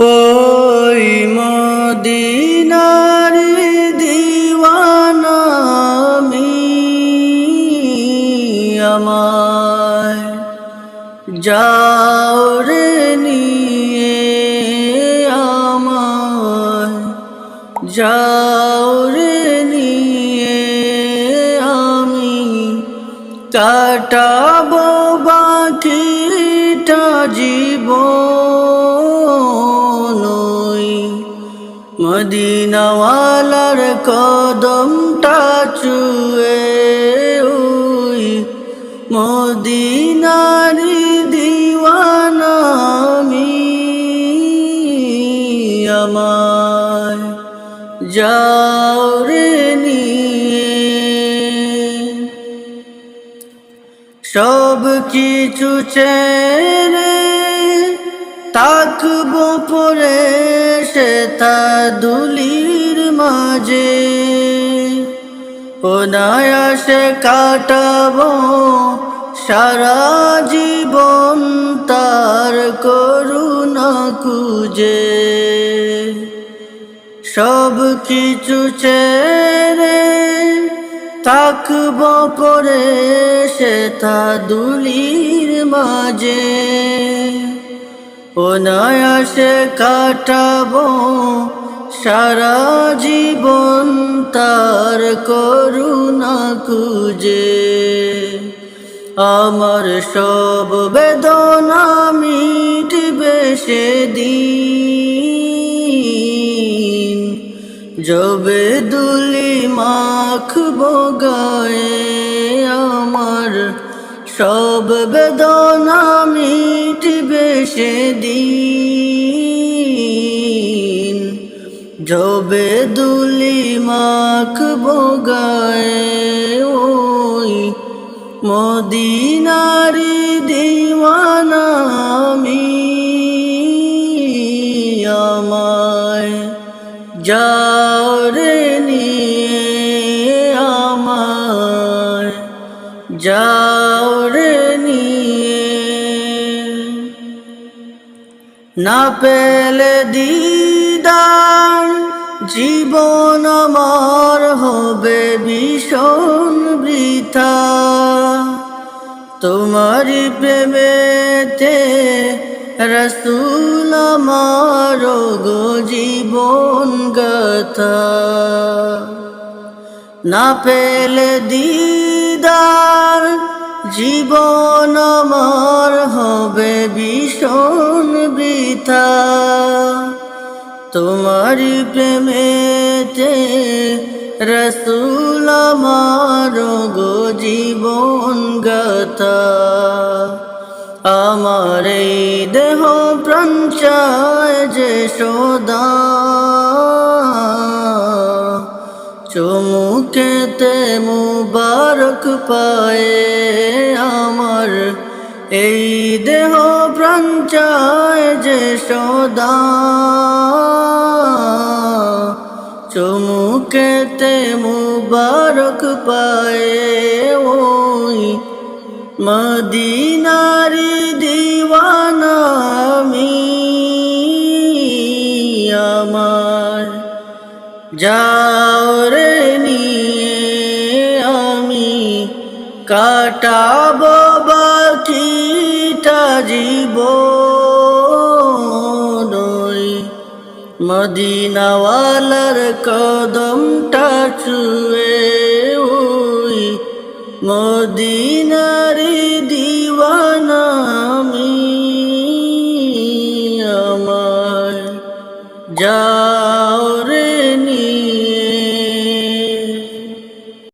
ওই যাও রে নিয়ে আমায়। যাও রে নিয়ে আমি কাটাবো জীবন ওই মদিনাওয়ালার কদমটা চুয়ে ওই মদিনারি দিওয়ানা আমি আমায়। যাও সব কিছু ছেড়ে তাকবো পরে সে তা দুলির মাঝে। ও নায়াসে কাটাবো সারা জীবন তার করুণা কুজে সব কিছু ছেড়ে থাকব পরে সে তা দুলির মাঝে। ও নয়াসে কাটাবো সারা জীবন তার করুণা কুজে আমার সব বেদনা মিটবে সেদিন। যবে দুলি মাখব গায়ে আমার সব বেদনা মিটবে সেদিন। যবে দুলি মাখব গায়ে ওই মদিনারি দিওয়ানা আমি যাও রে নিয়ে আমায়, যাও রে নিয়ে। না পেলে দিদার জীবন আমার হবে ভীষণ বৃথা। তোমারি প্রেমেতে রসুল আমার গো জীবন গাথা। না পেলে দিদার জীবন আমার হবে ভীষণ বৃথা। তোমার প্রেমেতে রসুল আমার গো জীবন গাথা। আমার দেহ চায় যে সদা। চুমুকেতে মুবারক পায়ে আমার এই দেহ প্রাণ চায় যে সদা। চুমুকেতে মুবারক পায়ে ওই মদিনারি দিওয়ানা আমি যাও রে নিয়ে আমি কাটাব বাকিটা জীবন মদিনাওয়ালার কদমটা চুয়ে ওই মদিনারি দিওয়ানা আমি আমার যা